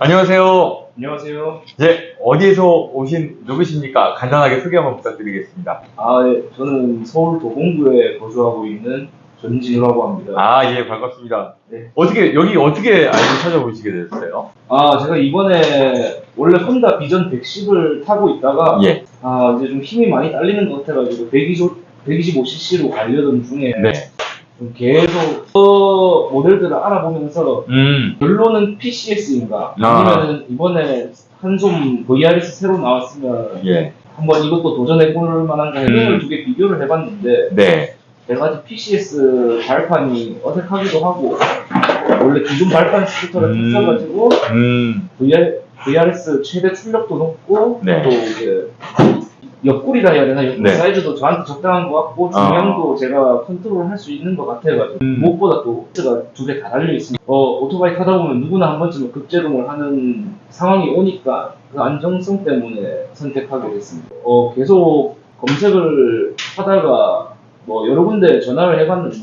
안녕하세요. 안녕하세요. 이제 어디에서 오신 누구십니까? 간단하게 소개 한번 부탁드리겠습니다. 아, 예, 저는 서울 도봉구에 거주하고 있는 전진우라고 합니다. 아, 예, 반갑습니다. 네. 어떻게, 여기 어떻게 알고 찾아오시게 되셨어요? 아, 제가 이번에 원래 혼다 비전 110을 타고 있다가 예. 아, 이제 좀 힘이 많이 딸리는 것 같아가지고 125, 125cc로 가려던 중에 네. 좀 계속 그 모델들을 알아보면서 음, 결론은 PCS인가 아. 아니면 이번에 한솜 VRS 새로 나왔으면 예. 한번 이것도 도전해 볼 만한가 해서 음. 두개 비교를 해봤는데 네. 여러 가지 PCS 발판이 어색하기도 하고 원래 기존 발판 스쿠터를 음. 탔어가지고 음, VR, VRS 최대 출력도 높고 네. 또 이제 옆구리라 해야 되나 옆구리 네. 사이즈도 저한테 적당한 것 같고 중량도 제가 컨트롤 할 수 있는 것 같아가지고 음. 무엇보다 또가두 개 다 달려 있습니다. 어, 오토바이 타다 보면 누구나 한 번쯤은 급제동을 하는 상황이 오니까 그 안정성 때문에 선택하게 됐습니다. 어, 계속 검색을 하다가 뭐 여러 군데 전화를 해봤는데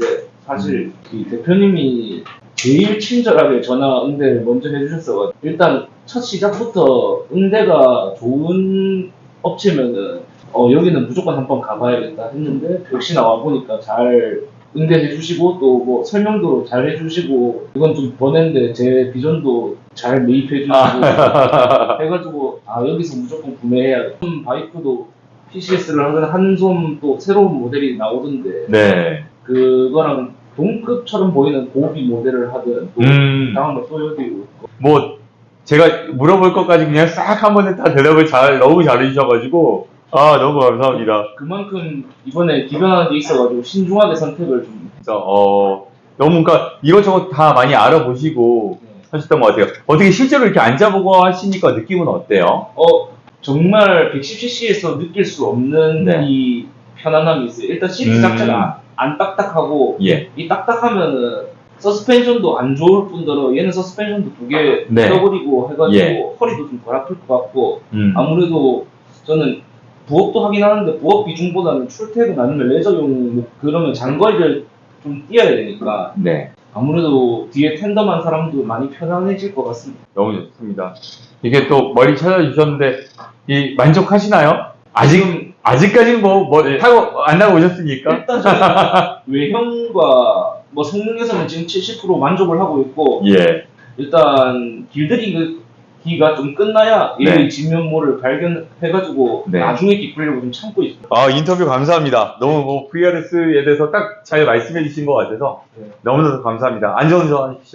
사실 이 대표님이 제일 친절하게 전화 응대를 먼저 해주셨어가지고 일단 첫 시작부터 응대가 좋은 업체면은 어 여기는 무조건 한번 가봐야겠다 했는데 역시 나와 보니까 잘 응대해 주시고 또 뭐 설명도 잘 해주시고 이건 좀 번외인데 제 비전도 잘 매입해 주시고 아, 해가지고 아 여기서 무조건 구매해야겠다 음, 바이크도 PCS를 하는 한솜 또 새로운 모델이 나오던데 네. 그거랑 동급처럼 보이는 고비 모델을 하든 또 음, 다음에 또 여기 뭐, 제가 물어볼 것까지 그냥 싹 한 번에 다 대답을 잘, 너무 잘해주셔가지고, 아, 너무 감사합니다. 그만큼 이번에 기변하는 게 있어가지고 신중하게 선택을 좀 진짜, 어, 너무, 그러니까 이것저것 다 많이 알아보시고 네. 하셨던 것 같아요. 어떻게 실제로 이렇게 앉아보고 하시니까 느낌은 어때요? 어 정말 110cc에서 느낄 수 없는 네. 이 편안함이 있어요. 일단 시트 음. 자체가 안 딱딱하고 예. 이 딱딱하면은 서스펜션도 안 좋을 뿐더러 얘는 서스펜션도 두개 네. 떠버리고 해가지고 예. 허리도 좀 덜 아플 것 같고 음. 아무래도 저는 부업도 하긴 하는데 부업 비중보다는 출퇴근 아니면 레저용 뭐 그러면 장거리를 좀 뛰어야 되니까 네. 아무래도 뒤에 텐덤한 사람도 많이 편안해질 것 같습니다. 너무 좋습니다. 이게 또 머리 찾아주셨는데, 이, 만족하시나요? 아직, 아직까지는 뭐, 뭐, 타고, 안 나고 오셨으니까. 일단 저는 외형과 뭐 성능에서는 지금 70% 만족을 하고 있고 예. 일단 길들이기 가 좀 끝나야 네. 얘의 진면모를 발견해가지고 네. 나중에 기쁘려고 좀 참고 있습니다. 아, 인터뷰 감사합니다. 너무 뭐, VRS에 대해서 딱 잘 말씀해 주신 것 같아서 네. 너무너무 감사합니다. 안전운전 하십시오.